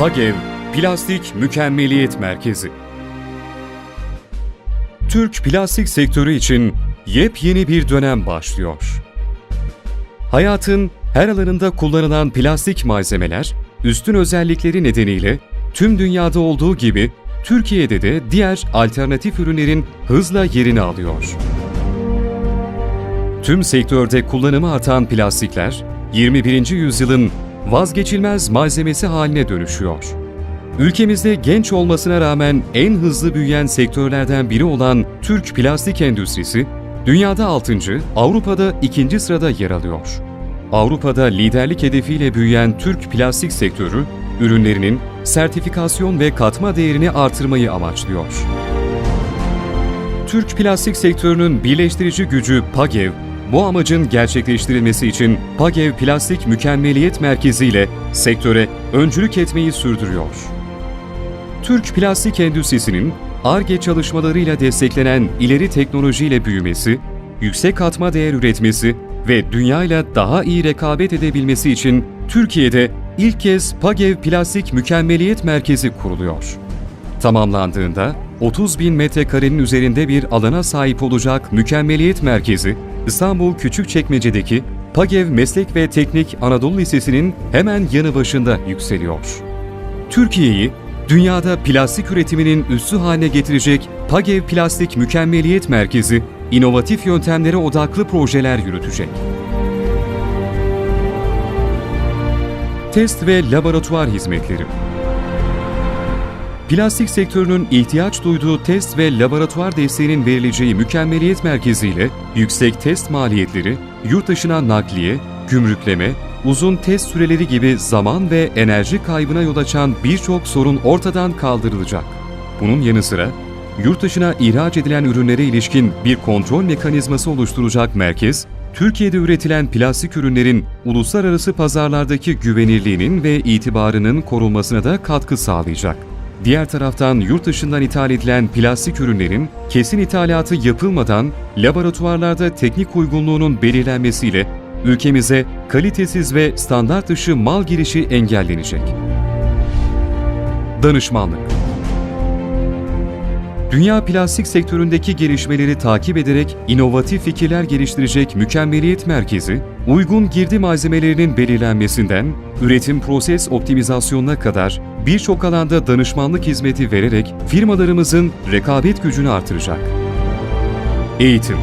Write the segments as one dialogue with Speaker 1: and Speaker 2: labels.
Speaker 1: PAGEV Plastik Mükemmeliyet Merkezi Türk plastik sektörü için yepyeni bir dönem başlıyor. Hayatın her alanında kullanılan plastik malzemeler, üstün özellikleri nedeniyle tüm dünyada olduğu gibi Türkiye'de de diğer alternatif ürünlerin hızla yerini alıyor. Tüm sektörde kullanımı artan plastikler, 21. yüzyılın vazgeçilmez malzemesi haline dönüşüyor. Ülkemizde genç olmasına rağmen en hızlı büyüyen sektörlerden biri olan Türk plastik endüstrisi, dünyada 6. Avrupa'da 2. sırada yer alıyor. Avrupa'da liderlik hedefiyle büyüyen Türk plastik sektörü, ürünlerinin sertifikasyon ve katma değerini artırmayı amaçlıyor. Türk plastik sektörünün birleştirici gücü PAGEV, bu amacın gerçekleştirilmesi için PAGEV Plastik Mükemmeliyet Merkezi ile sektöre öncülük etmeyi sürdürüyor. Türk plastik endüstrisinin ARGE çalışmalarıyla desteklenen ileri teknolojiyle büyümesi, yüksek katma değer üretmesi ve dünyayla daha iyi rekabet edebilmesi için Türkiye'de ilk kez PAGEV Plastik Mükemmeliyet Merkezi kuruluyor. Tamamlandığında 30 bin metrekarenin üzerinde bir alana sahip olacak Mükemmeliyet Merkezi, İstanbul Küçükçekmece'deki PAGEV Meslek ve Teknik Anadolu Lisesi'nin hemen yanı başında yükseliyor. Türkiye'yi dünyada plastik üretiminin üssü haline getirecek PAGEV Plastik Mükemmeliyet Merkezi, inovatif yöntemlere odaklı projeler yürütecek. Test ve laboratuvar hizmetleri Plastik sektörünün ihtiyaç duyduğu test ve laboratuvar desteğinin verileceği mükemmeliyet merkeziyle yüksek test maliyetleri, yurt dışına nakliye, gümrükleme, uzun test süreleri gibi zaman ve enerji kaybına yol açan birçok sorun ortadan kaldırılacak. Bunun yanı sıra yurt dışına ihraç edilen ürünlere ilişkin bir kontrol mekanizması oluşturacak merkez, Türkiye'de üretilen plastik ürünlerin uluslararası pazarlardaki güvenirliğinin ve itibarının korunmasına da katkı sağlayacak. Diğer taraftan yurt dışından ithal edilen plastik ürünlerin kesin ithalatı yapılmadan laboratuvarlarda teknik uygunluğunun belirlenmesiyle ülkemize kalitesiz ve standart dışı mal girişi engellenecek. Danışmanlık Dünya plastik sektöründeki gelişmeleri takip ederek inovatif fikirler geliştirecek Mükemmeliyet Merkezi, uygun girdi malzemelerinin belirlenmesinden üretim proses optimizasyonuna kadar birçok alanda danışmanlık hizmeti vererek firmalarımızın rekabet gücünü artıracak. Eğitim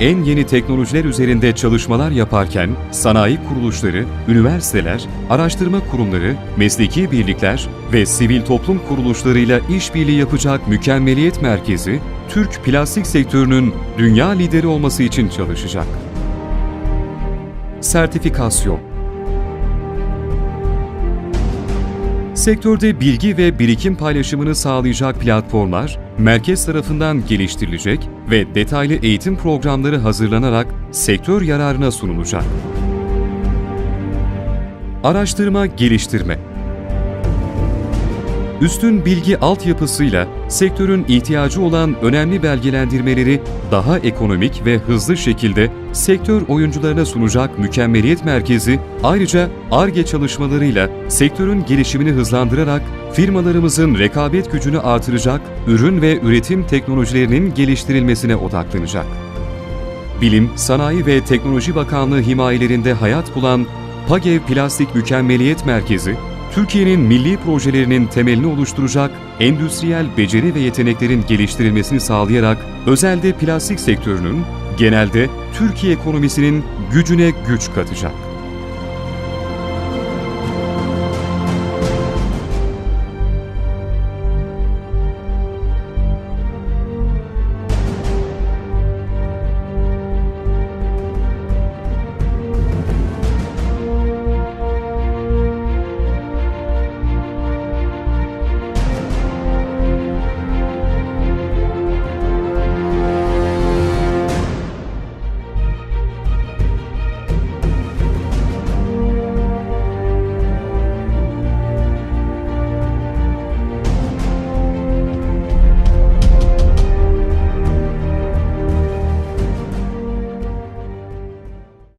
Speaker 1: en yeni teknolojiler üzerinde çalışmalar yaparken sanayi kuruluşları, üniversiteler, araştırma kurumları, mesleki birlikler ve sivil toplum kuruluşlarıyla işbirliği yapacak Mükemmeliyet Merkezi, Türk plastik sektörünün dünya lideri olması için çalışacak. Sertifikasyon Sektörde bilgi ve birikim paylaşımını sağlayacak platformlar, merkez tarafından geliştirilecek ve detaylı eğitim programları hazırlanarak sektör yararına sunulacak. Araştırma, geliştirme Üstün bilgi altyapısıyla sektörün ihtiyacı olan önemli belgelendirmeleri daha ekonomik ve hızlı şekilde sektör oyuncularına sunacak Mükemmeliyet Merkezi, ayrıca ARGE çalışmalarıyla sektörün gelişimini hızlandırarak firmalarımızın rekabet gücünü artıracak ürün ve üretim teknolojilerinin geliştirilmesine odaklanacak. Bilim, Sanayi ve Teknoloji Bakanlığı himayelerinde hayat bulan PAGEV Plastik Mükemmeliyet Merkezi, Türkiye'nin milli projelerinin temelini oluşturacak endüstriyel beceri ve yeteneklerin geliştirilmesini sağlayarak özelde plastik sektörünün genelde Türkiye ekonomisinin gücüne güç katacak.